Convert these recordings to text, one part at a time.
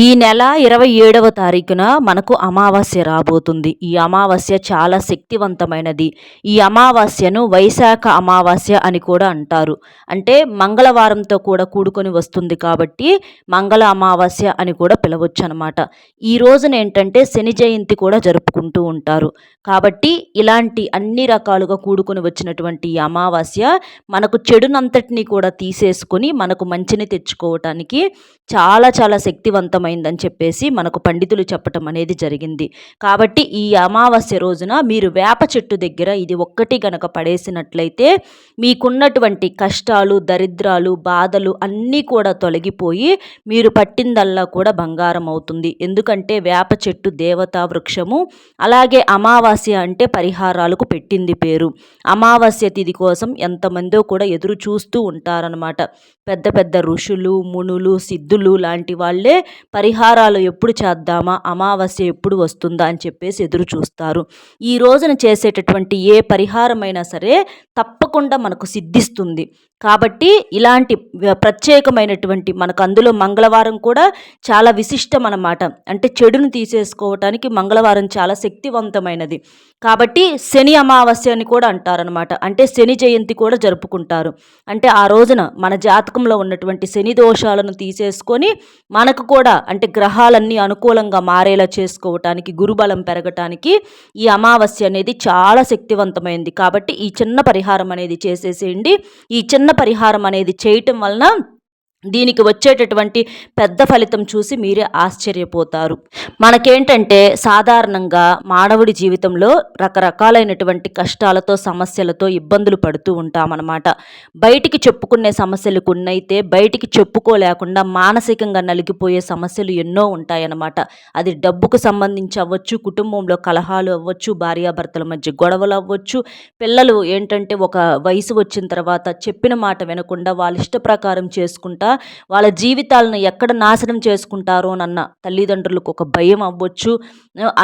ఈ నెల ఇరవై ఏడవ తారీఖున మనకు అమావాస్య రాబోతుంది. ఈ అమావాస్య చాలా శక్తివంతమైనది. ఈ అమావాస్యను వైశాఖ అమావాస్య అని కూడా అంటారు. అంటే మంగళవారంతో కూడా కూడుకొని వస్తుంది కాబట్టి మంగళ అమావాస్య అని కూడా పిలవచ్చు అనమాట ఈ రోజున ఏంటంటే శని జయంతి కూడా జరుపుకుంటూ ఉంటారు. కాబట్టి ఇలాంటి అన్ని రకాలుగా కూడుకొని వచ్చినటువంటి ఈ అమావాస్య మనకు చెడునంతటిని కూడా తీసేసుకొని మనకు మంచిని తెచ్చుకోవటానికి చాలా చాలా శక్తివంతమైన శక్తివంతమైందని చెప్పేసి మనకు పండితులు చెప్పటం అనేది జరిగింది. కాబట్టి ఈ అమావాస్య రోజున మీరు వేప చెట్టు దగ్గర ఇది ఒక్కటి గనక పడేసినట్లయితే మీకున్నటువంటి కష్టాలు దరిద్రాలు బాధలు అన్నీ కూడా తొలగిపోయి మీరు పట్టిందల్లా కూడా బంగారం అవుతుంది. ఎందుకంటే వేప చెట్టు దేవతా వృక్షము. అలాగే అమావాస్య అంటే పరిహారాలకు పెట్టింది పేరు. అమావాస్య తిథి కోసం ఎంతమందో కూడా ఎదురు చూస్తూ ఉంటారనమాట పెద్ద పెద్ద ఋషులు మునులు సిద్ధులు లాంటి వాళ్ళే పరిహారాలు ఎప్పుడు చేద్దామా? అమావాస్య ఎప్పుడు వస్తుందా? అని చెప్పేసి ఎదురు చూస్తారు. ఈ రోజున చేసేటటువంటి ఏ పరిహారమైనా సరే తప్పకుండా మనకు సిద్ధిస్తుంది. కాబట్టి ఇలాంటి ప్రత్యేకమైనటువంటి మనకు అందులో మంగళవారం కూడా చాలా విశిష్టం అన్నమాట అంటే చెడును తీసేసుకోవటానికి మంగళవారం చాలా శక్తివంతమైనది. కాబట్టి శని అమావాస్య అని కూడా అంటారనమాట అంటే శని జయంతి కూడా జరుపుకుంటారు. అంటే ఆ రోజున మన జాతకంలో ఉన్నటువంటి శని దోషాలను తీసేసుకొని మనకు కూడా అంటే గ్రహాలన్నీ అనుకూలంగా మారేలా చేసుకోవటానికి గురుబలం పెరగటానికి ఈ అమావాస్య అనేది చాలా శక్తివంతమైంది. కాబట్టి ఈ చిన్న పరిహారం అనేది చేసేసేయండి. ఈ చిన్న పరిహారం అనేది చేయటం వలన దీనికి వచ్చేటటువంటి పెద్ద ఫలితం చూసి మీరే ఆశ్చర్యపోతారు. మనకేంటంటే సాధారణంగా మానవుడి జీవితంలో రకరకాలైనటువంటి కష్టాలతో సమస్యలతో ఇబ్బందులు పడుతూ ఉంటామన్నమాట. బయటికి చెప్పుకునే సమస్యలు కొన్నైతే బయటికి చెప్పుకోలేకుండా మానసికంగా నలిగిపోయే సమస్యలు ఎన్నో ఉంటాయన్నమాట. అది డబ్బుకు సంబంధించి అవ్వచ్చు కుటుంబంలో కలహాలు అవ్వచ్చు భార్యాభర్తల మధ్య గొడవలు అవ్వచ్చు పిల్లలు ఏంటంటే ఒక వయసు వచ్చిన తర్వాత చెప్పిన మాట వినకుండా వాళ్ళ ఇష్ట ప్రకారం చేసుకుంటా వాళ్ళ జీవితాలను ఎక్కడ నాశనం చేసుకుంటారో నన్న తల్లిదండ్రులకు ఒక భయం అవ్వచ్చు.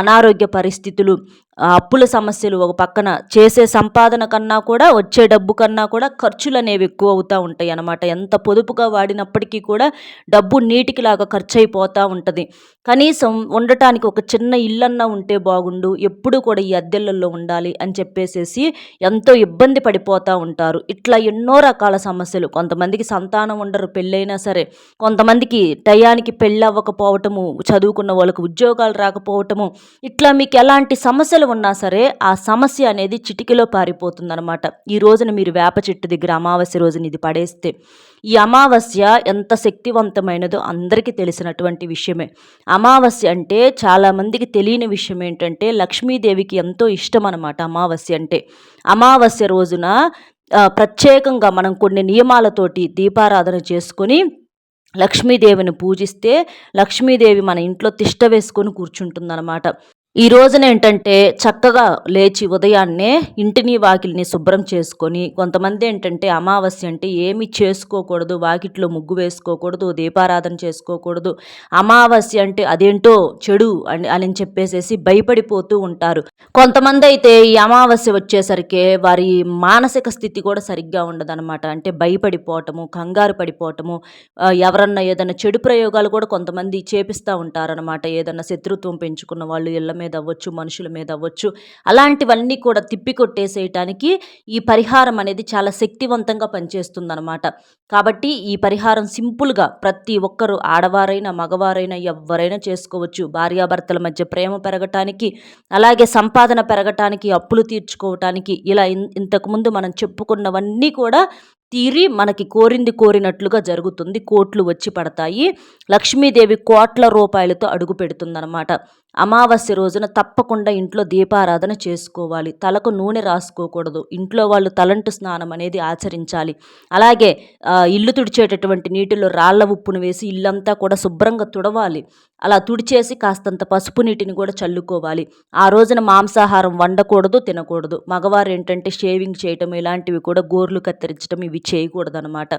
అనారోగ్య పరిస్థితులు అప్పుల సమస్యలు ఒక పక్కన చేసే సంపాదన కన్నా కూడా వచ్చే డబ్బు కన్నా కూడా ఖర్చులు అనేవి ఎక్కువ అవుతూ ఉంటాయి అన్నమాట. ఎంత పొదుపుగా వాడినప్పటికీ కూడా డబ్బు నీటికిలాగా ఖర్చు అయిపోతూ ఉంటుంది. కనీసం ఉండటానికి ఒక చిన్న ఇల్లన్నా ఉంటే బాగుండు ఎప్పుడు కూడా ఈ అద్దెళ్ళల్లో ఉండాలి అని చెప్పేసేసి ఎంతో ఇబ్బంది పడిపోతూ ఉంటారు. ఇట్లా ఎన్నో రకాల సమస్యలు. కొంతమందికి సంతానం ఉండరు పెళ్ళైనా సరే. కొంతమందికి టయానికి పెళ్ళి అవ్వకపోవటము చదువుకున్న వాళ్ళకు ఉద్యోగాలు రాకపోవటము ఇట్లా మీకు ఎలాంటి సమస్యలు సమస్యలు ఉన్నా సరే ఆ సమస్య అనేది చిటికలో పారిపోతుందనమాట ఈ రోజున మీరు వేప చెట్టు దగ్గర అమావాస్య రోజున ఇది పడేస్తే ఈ అమావాస్య ఎంత శక్తివంతమైనదో అందరికీ తెలిసినటువంటి విషయమే. అమావాస్య అంటే చాలామందికి తెలియని విషయం ఏంటంటే లక్ష్మీదేవికి ఎంతో ఇష్టం అనమాట అమావాస్య అంటే. అమావాస్య రోజున ప్రత్యేకంగా మనం కొన్ని నియమాలతోటి దీపారాధన చేసుకొని లక్ష్మీదేవిని పూజిస్తే లక్ష్మీదేవి మన ఇంట్లో తిష్ట వేసుకొని కూర్చుంటుందన్నమాట. ఈ రోజున ఏంటంటే చక్కగా లేచి ఉదయాన్నే ఇంటిని వాకిలిని శుభ్రం చేసుకొని కొంతమంది ఏంటంటే అమావాస్య అంటే ఏమి చేసుకోకూడదు వాకిట్లో ముగ్గు వేసుకోకూడదు దీపారాధన చేసుకోకూడదు. అమావాస్య అంటే అదేంటో చెడు అని అని చెప్పేసేసి భయపడిపోతూ ఉంటారు. కొంతమంది అయితే ఈ అమావాస్య వచ్చేసరికి వారి మానసిక స్థితి కూడా సరిగ్గా ఉండదన్నమాట. అంటే భయపడిపోవటము కంగారు పడిపోవటము ఎవరన్నా ఏదైనా చెడు ప్రయోగాలు కూడా కొంతమంది చేపిస్తూ ఉంటారనమాట ఏదన్నా శత్రుత్వం పెంచుకున్న వాళ్ళు ఇళ్ళ మీద అవ్వచ్చు మనుషుల మీద అవ్వచ్చు అలాంటివన్నీ కూడా తిప్పికొట్టేసేయటానికి ఈ పరిహారం అనేది చాలా శక్తివంతంగా పనిచేస్తుందన్నమాట. కాబట్టి ఈ పరిహారం సింపుల్గా ప్రతి ఒక్కరూ ఆడవారైనా మగవారైనా ఎవరైనా చేసుకోవచ్చు. భార్యాభర్తల మధ్య ప్రేమ పెరగటానికి అలాగే సంపాదన పెరగటానికి అప్పులు తీర్చుకోవటానికి ఇలా ఇంతకుముందు మనం చెప్పుకున్నవన్నీ కూడా తీరి మనకి కోరింది కోరినట్లుగా జరుగుతుంది. కోట్లు వచ్చి పడతాయి. లక్ష్మీదేవి కోట్ల రూపాయలతో అడుగు పెడుతుందన్నమాట. అమావాస్య రోజున తప్పకుండా ఇంట్లో దీపారాధన చేసుకోవాలి. తలకు నూనె రాసుకోకూడదు. ఇంట్లో వాళ్ళు తలంటు స్నానం అనేది ఆచరించాలి. అలాగే ఇల్లు తుడిచేటటువంటి నీటిలో రాళ్ళ ఉప్పును వేసి ఇల్లంతా కూడా శుభ్రంగా తుడవాలి. అలా తుడిచేసి కాస్తంత పసుపు నీటిని కూడా చల్లుకోవాలి. ఆ రోజున మాంసాహారం వండకూడదు తినకూడదు. మగవారు ఏంటంటే షేవింగ్ చేయటం ఇలాంటివి కూడా గోర్లు కత్తిరించడం ఇవి చేయకూడదు అనమాట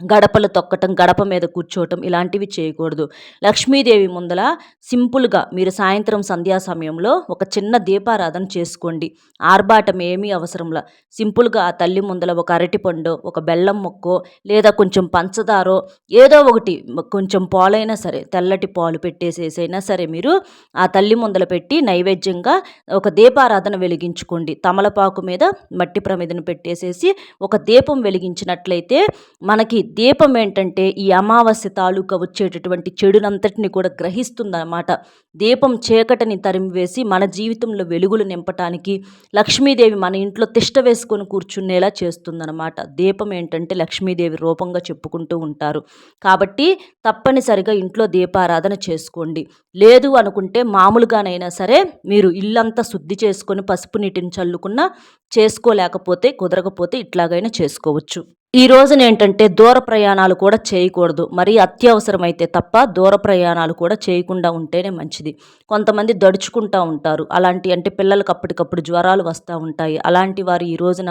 గడపలు తొక్కటం గడప మీద కూర్చోవటం ఇలాంటివి చేయకూడదు. లక్ష్మీదేవి ముందల సింపుల్గా మీరు సాయంత్రం సంధ్యా సమయంలో ఒక చిన్న దీపారాధన చేసుకోండి. ఆర్భాటం ఏమీ అవసరంలా సింపుల్గా ఆ తల్లి ముందల ఒక అరటిపండు ఒక బెల్లం మొక్కో లేదా కొంచెం పంచదారో ఏదో ఒకటి కొంచెం పాలైనా సరే తెల్లటి పాలు పెట్టేసేసైనా సరే మీరు ఆ తల్లి ముందల పెట్టి నైవేద్యంగా ఒక దీపారాధన వెలిగించుకోండి. తమలపాకు మీద మట్టి ప్రమిదను పెట్టేసేసి ఒక దీపం వెలిగించినట్లయితే మనకి దీపం ఏంటంటే ఈ అమావాస్య తాలూకా వచ్చేటటువంటి చెడునంతటిని కూడా గ్రహిస్తుందన్నమాట. దీపం చీకటిని తరిమివేసి మన జీవితంలో వెలుగులు నింపటానికి లక్ష్మీదేవి మన ఇంట్లో తిష్ట వేసుకొని కూర్చునేలా చేస్తుందన్నమాట. దీపం ఏంటంటే లక్ష్మీదేవి రూపంగా చెప్పుకుంటూ ఉంటారు. కాబట్టి తప్పనిసరిగా ఇంట్లో దీపారాధన చేసుకోండి. లేదు అనుకుంటే మామూలుగానైనా సరే మీరు ఇల్లంతా శుద్ధి చేసుకొని పసుపు నీటిని చల్లుకున్నా చేసుకోలేకపోతే కుదరకపోతే ఇట్లాగైనా చేసుకోవచ్చు. ఈ రోజున ఏంటంటే దూర ప్రయాణాలు కూడా చేయకూడదు. మరీ అత్యవసరమైతే తప్ప దూర ప్రయాణాలు కూడా చేయకుండా ఉంటేనే మంచిది. కొంతమంది దడుచుకుంటూ ఉంటారు. అలాంటి అంటే పిల్లలకు అప్పటికప్పుడు జ్వరాలు వస్తూ ఉంటాయి. అలాంటి వారు ఈ రోజున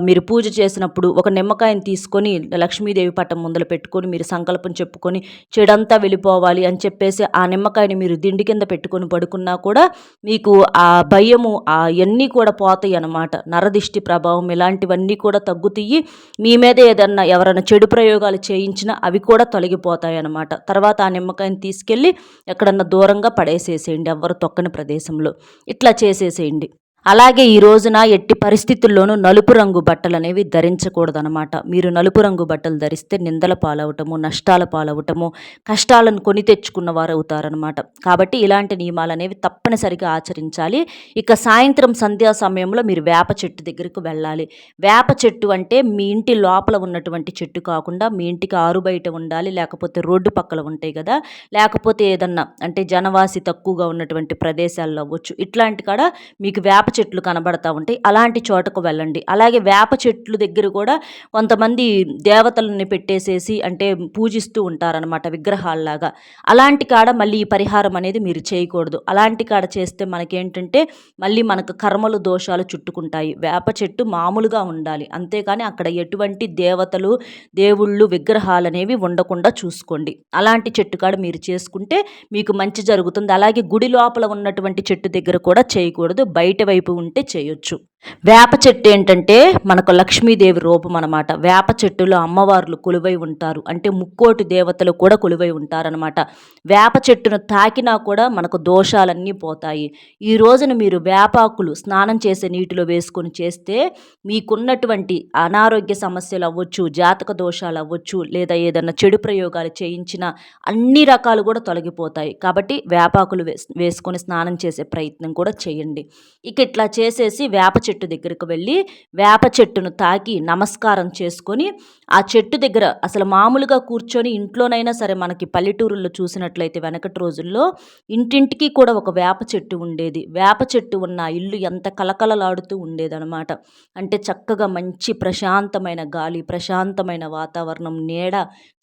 మీరు పూజ చేసినప్పుడు ఒక నిమ్మకాయని తీసుకొని లక్ష్మీదేవి పట్టం ముందర పెట్టుకొని మీరు సంకల్పం చెప్పుకొని చెడంతా వెళ్ళిపోవాలి అని చెప్పేసి ఆ నిమ్మకాయని మీరు దిండి కింద పెట్టుకొని పడుకున్నా కూడా మీకు ఆ భయము అవన్నీ కూడా పోతాయి అన్నమాట. నరదిష్టి ప్రభావం ఇలాంటివన్నీ కూడా తగ్గుతాయి మీ మీద ఏదన్నా ఎవరైనా చెడు ప్రయోగాలు చేయించినా అవి కూడా తొలగిపోతాయి అన్నమాట తర్వాత ఆ నిమ్మకాయని తీసుకెళ్ళి ఎక్కడన్నా దూరంగా పడేసేసేయండి ఎవ్వరు తొక్కని ప్రదేశంలో. ఇట్లా చేసేసేయండి. అలాగే ఈ రోజున ఎట్టి పరిస్థితుల్లోనూ నలుపు రంగు బట్టలు అనేవి ధరించకూడదనమాట మీరు నలుపు రంగు బట్టలు ధరిస్తే నిందల పాలవటము నష్టాల పాలవటము కష్టాలను కొని తెచ్చుకున్న వారు అవుతారనమాట కాబట్టి ఇలాంటి నియమాలు అనేవి తప్పనిసరిగా ఆచరించాలి. ఇక సాయంత్రం సంధ్యా సమయంలో మీరు వేప చెట్టు దగ్గరకు వెళ్ళాలి. వేప చెట్టు అంటే మీ ఇంటి లోపల ఉన్నటువంటి చెట్టు కాకుండా మీ ఇంటికి ఆరు బయట ఉండాలి. లేకపోతే రోడ్డు పక్కల ఉంటాయి కదా. లేకపోతే ఏదన్నా అంటే జనవాసి తక్కువగా ఉన్నటువంటి ప్రదేశాల్లో అవ్వచ్చు. ఇట్లాంటి కాడ మీకు వేప చెట్లు కనబడతా ఉంటాయి. అలాంటి చోటకు వెళ్ళండి. అలాగే వేప చెట్లు దగ్గర కూడా కొంతమంది దేవతలని పెట్టేసేసి అంటే పూజిస్తూ ఉంటారనమాట విగ్రహాల్లాగా. అలాంటి కాడ మళ్ళీ ఈ పరిహారం అనేది మీరు చేయకూడదు. అలాంటి కాడ చేస్తే మనకేంటంటే మళ్ళీ మనకు కర్మలు దోషాలు చుట్టుకుంటాయి. వేప చెట్టు మామూలుగా ఉండాలి. అంతేకాని అక్కడ ఎటువంటి దేవతలు దేవుళ్ళు విగ్రహాలు అనేవి ఉండకుండా చూసుకోండి. అలాంటి చెట్టు కాడ మీరు చేసుకుంటే మీకు మంచి జరుగుతుంది. అలాగే గుడి లోపల ఉన్నటువంటి చెట్టు దగ్గర కూడా చేయకూడదు. బయట వైపు ఉంటే చేయొచ్చు. వేప చెట్టు ఏంటంటే మనకు లక్ష్మీదేవి రూపం అనమాట వేప చెట్టులో అమ్మవార్లు కొలువై ఉంటారు. అంటే ముక్కోటి దేవతలు కూడా కొలువై ఉంటారనమాట వేప చెట్టును తాకినా కూడా మనకు దోషాలన్నీ పోతాయి. ఈ రోజున మీరు వేపాకులు స్నానం చేసే నీటిలో వేసుకొని చేస్తే మీకున్నటువంటి అనారోగ్య సమస్యలు అవ్వచ్చు జాతక దోషాలు అవ్వచ్చు లేదా ఏదైనా చెడు ప్రయోగాలు చేయించిన అన్ని రకాలు కూడా తొలగిపోతాయి. కాబట్టి వేపాకులు వేసుకొని స్నానం చేసే ప్రయత్నం కూడా చేయండి. ఇక ఇట్లా చేసేసి వేప చెట్టు దగ్గరకు వెళ్ళి వేప చెట్టును తాకి నమస్కారం చేసుకొని ఆ చెట్టు దగ్గర అసలు మామూలుగా కూర్చొని ఇంట్లోనైనా సరే మనకి పల్లెటూరుల్లో చూసినట్లయితే వెనకటి రోజుల్లో ఇంటింటికి కూడా ఒక వేప చెట్టు ఉండేది. వేప చెట్టు ఉన్న ఇల్లు ఎంత కలకలలాడుతూ ఉండేదనమాట అంటే చక్కగా మంచి ప్రశాంతమైన గాలి ప్రశాంతమైన వాతావరణం నీడ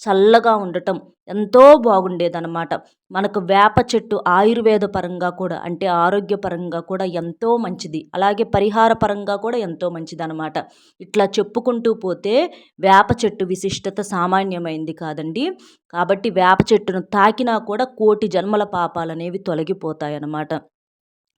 చల్లగా ఉండటం ఎంతో బాగుండేదనమాట మనకు వేప చెట్టు ఆయుర్వేద పరంగా కూడా అంటే ఆరోగ్యపరంగా కూడా ఎంతో మంచిది. అలాగే పరిహార పరంగా కూడా ఎంతో మంచిది అనమాట ఇట్లా చెప్పుకుంటూ పోతే వేప చెట్టు విశిష్టత సామాన్యమైంది కాదండి. కాబట్టి వేప చెట్టును తాకినా కూడా కోటి జన్మల పాపాలు అనేవి తొలగిపోతాయి అన్నమాట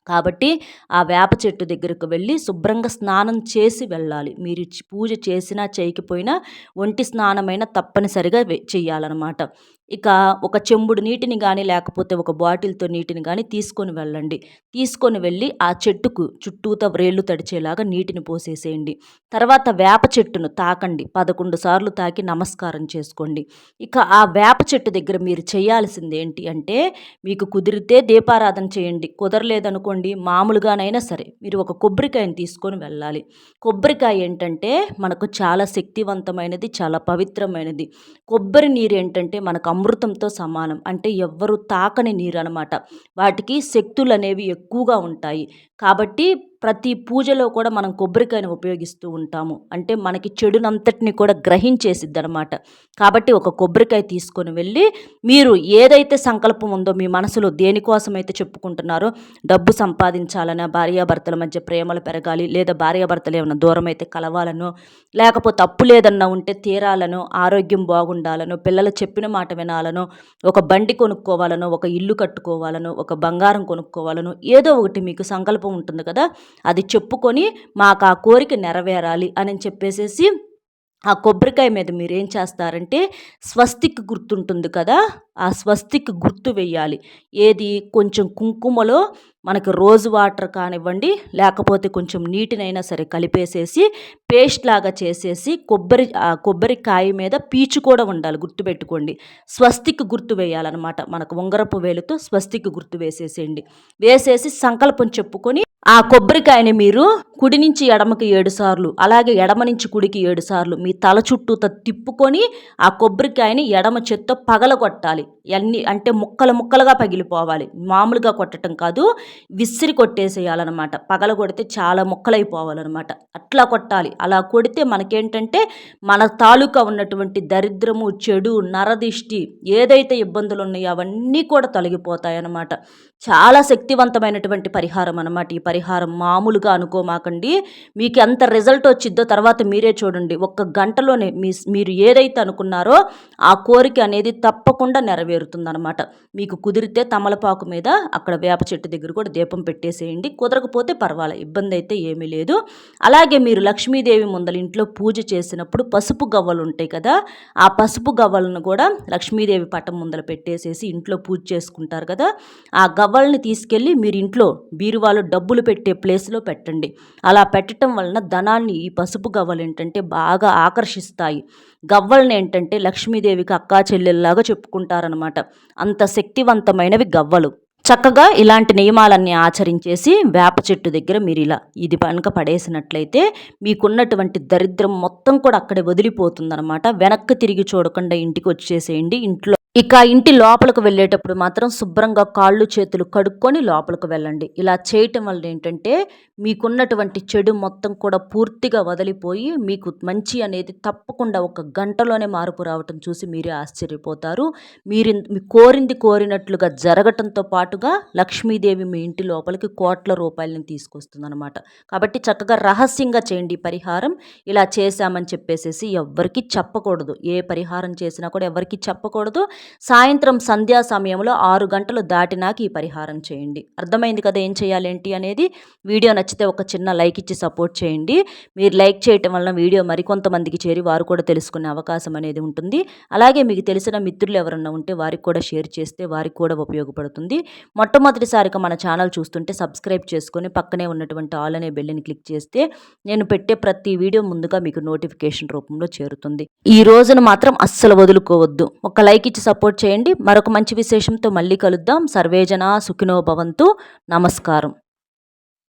కాబట్టి ఆ వేప చెట్టు దగ్గరకు వెళ్ళి శుభ్రంగా స్నానం చేసి వెళ్ళాలి. మీరు పూజ చేసినా చేయకపోయినా ఒంటి స్నానమైనా తప్పనిసరిగా చెయ్యాలన్నమాట ఇక ఒక చెంబుడు నీటిని కానీ లేకపోతే ఒక బాటిల్తో నీటిని కానీ తీసుకొని వెళ్ళండి. తీసుకొని వెళ్ళి ఆ చెట్టుకు చుట్టూత వ్రేళ్ళు తడిచేలాగా నీటిని పోసేసేయండి. తర్వాత వేప చెట్టును తాకండి. పదకొండు సార్లు తాకి నమస్కారం చేసుకోండి. ఇక ఆ వేప చెట్టు దగ్గర మీరు చేయాల్సింది ఏంటి అంటే మీకు కుదిరితే దీపారాధన చేయండి. కుదరలేదనుకోండి మామూలుగానైనా సరే మీరు ఒక కొబ్బరికాయని తీసుకొని వెళ్ళాలి. కొబ్బరికాయ ఏంటంటే మనకు చాలా శక్తివంతమైనది చాలా పవిత్రమైనది. కొబ్బరి నీరు ఏంటంటే మనకు అమృతంతో సమానం. అంటే ఎవ్వరు తాకని నీరు అనమాట వాటికి శక్తులు అనేవి ఎక్కువగా ఉంటాయి. కాబట్టి ప్రతి పూజలో కూడా మనం కొబ్బరికాయను ఉపయోగిస్తూ ఉంటాము. అంటే మనకి చెడునంతటిని కూడా గ్రహించేసిద్ది అనమాట కాబట్టి ఒక కొబ్బరికాయ తీసుకొని వెళ్ళి మీరు ఏదైతే సంకల్పం ఉందో మీ మనసులో దేనికోసం అయితే చెప్పుకుంటున్నారో డబ్బు సంపాదించాలన్నా భార్యాభర్తల మధ్య ప్రేమలు పెరగాలి లేదా భార్యాభర్తలు ఏమైనా దూరం అయితే కలవాలనో లేకపోతే అప్పు లేదన్నా ఉంటే తీరాలనో ఆరోగ్యం బాగుండాలనో పిల్లలు చెప్పిన మాట వినాలనో ఒక బండి కొనుక్కోవాలనో ఒక ఇల్లు కట్టుకోవాలనో ఒక బంగారం కొనుక్కోవాలనో ఏదో ఒకటి మీకు సంకల్పం ఉంటుంది కదా అది చెప్పుకొని మాకు ఆ కోరిక నెరవేరాలి అని చెప్పేసేసి ఆ కొబ్బరికాయ మీద మీరు ఏం చేస్తారంటే స్వస్తిక్ గుర్తుంటుంది కదా ఆ స్వస్తిక్ గుర్తు వేయాలి ఏది కొంచెం కుంకుమలో మనకి రోజు వాటర్ కానివ్వండి లేకపోతే కొంచెం నీటినైనా సరే కలిపేసేసి పేస్ట్ లాగా చేసేసి కొబ్బరి కొబ్బరికాయ మీద పీచు కూడా ఉండాలి గుర్తుపెట్టుకోండి. స్వస్తిక్ గుర్తు వేయాలన్నమాట మనకు ఉంగరపు వేలుతో స్వస్తిక్ గుర్తు వేసేసేయండి. వేసేసి సంకల్పం చెప్పుకొని ఆ కొబ్బరికాయని మీరు కుడి నుంచి ఎడమకి ఏడు సార్లు అలాగే ఎడమ నుంచి కుడికి ఏడు సార్లు. మీ తల చుట్టూ తిప్పుకొని ఆ కొబ్బరికాయని ఎడమ చేత్తో పగలగొట్టాలి. అన్ని అంటే ముక్కలు ముక్కలుగా పగిలిపోవాలి. మామూలుగా కొట్టడం కాదు విసిరి కొట్టేసేయాలన్నమాట. పగల కొడితే చాలా ముక్కలైపోవాలన్నమాట. అట్లా కొట్టాలి. అలా కొడితే మనకేంటంటే మన తాలూకా ఉన్నటువంటి దరిద్రము చెడు నరదిష్టి ఏదైతే ఇబ్బందులు ఉన్నాయో అవన్నీ కూడా తొలగిపోతాయి అన్నమాట చాలా శక్తివంతమైనటువంటి పరిహారం అనమాట ఈ పరిహారం. మామూలుగా అనుకోకండి మీకు ఎంత రిజల్ట్ వచ్చిద్దో తర్వాత మీరే చూడండి. ఒక్క గంటలోనే మీ మీరు ఏదైతే అనుకున్నారో ఆ కోరిక అనేది తప్పకుండా నెరవేరుతుందనమాట మీకు కుదిరితే తమలపాకు మీద అక్కడ వేప చెట్టు దగ్గర కూడా దీపం పెట్టేసేయండి. కుదరకపోతే పర్వాలే ఇబ్బంది అయితే ఏమీ లేదు. అలాగే మీరు లక్ష్మీదేవి ముందల ఇంట్లో పూజ చేసినప్పుడు పసుపు గవ్వలు ఉంటాయి కదా ఆ పసుపు గవ్వలను కూడా లక్ష్మీదేవి పటం ముందల పెట్టేసేసి ఇంట్లో పూజ చేసుకుంటారు కదా ఆ గవ్వల్ని తీసుకెళ్ళి మీరు ఇంట్లో బీరువాలో డబ్బులు పెట్టే ప్లేస్లో పెట్టండి. అలా పెట్టడం వలన ధనాన్ని ఈ పసుపు గవ్వలు ఏంటంటే బాగా ఆకర్షిస్తాయి. గవ్వల్ని ఏంటంటే లక్ష్మీదేవికి అక్కా చెల్లెల్లాగా చెప్పుకుంటారనమాట అంత శక్తివంతమైనవి గవ్వలు. చక్కగా ఇలాంటి నియమాలన్నీ ఆచరించేసి వేప చెట్టు దగ్గర మీరు ఇలా ఇది కనుక పడేసినట్లయితే మీకున్నటువంటి దరిద్రం మొత్తం కూడా అక్కడే వదిలిపోతుందనమాట వెనక్కి తిరిగి చూడకుండా ఇంటికి వచ్చేసేయండి. ఇంట్లో ఇక ఇంటి లోపలికి వెళ్ళేటప్పుడు మాత్రం శుభ్రంగా కాళ్ళు చేతులు కడుక్కొని లోపలికి వెళ్ళండి. ఇలా చేయటం వల్ల ఏంటంటే మీకున్నటువంటి చెడు మొత్తం కూడా పూర్తిగా వదిలిపోయి మీకు మంచి అనేది తప్పకుండా ఒక గంటలోనే మార్పు రావటం చూసి మీరే ఆశ్చర్యపోతారు. మీరు మీ కోరింది కోరినట్లుగా జరగటంతో పాటుగా లక్ష్మీదేవి మీ ఇంటి లోపలికి కోట్ల రూపాయలని తీసుకొస్తుందన్నమాట. కాబట్టి చక్కగా రహస్యంగా చేయండి పరిహారం. ఇలా చేశామని చెప్పేసేసి ఎవ్వరికి చెప్పకూడదు. ఏ పరిహారం చేసినా కూడా ఎవరికి చెప్పకూడదు. సాయంత్రం సంధ్యా సమయంలో ఆరు గంటలు దాటినాక ఈ పరిహారం చేయండి. అర్థమైంది కదా ఏం చేయాలేంటి అనేది? వీడియో నచ్చితే ఒక చిన్న లైక్ ఇచ్చి సపోర్ట్ చేయండి. మీరు లైక్ చేయటం వలన వీడియో మరికొంతమందికి చేరి వారు కూడా తెలుసుకునే అవకాశం అనేది ఉంటుంది. అలాగే మీకు తెలిసిన మిత్రులు ఎవరన్నా ఉంటే వారికి కూడా షేర్ చేస్తే వారికి కూడా ఉపయోగపడుతుంది. మొట్టమొదటిసారిగా మన ఛానల్ చూస్తుంటే సబ్స్క్రైబ్ చేసుకొని పక్కనే ఉన్నటువంటి ఆల్ అనే బెల్లిని క్లిక్ చేస్తే నేను పెట్టే ప్రతి వీడియో ముందుగా మీకు నోటిఫికేషన్ రూపంలో చేరుతుంది. ఈ రోజును మాత్రం అస్సలు వదులుకోవద్దు. ఒక లైక్ ఇచ్చి సపోర్ట్ చేయండి. మరొక మంచి విశేషంతో మళ్ళీ కలుద్దాం. సర్వేజన సుఖినో భవంతు. నమస్కారం.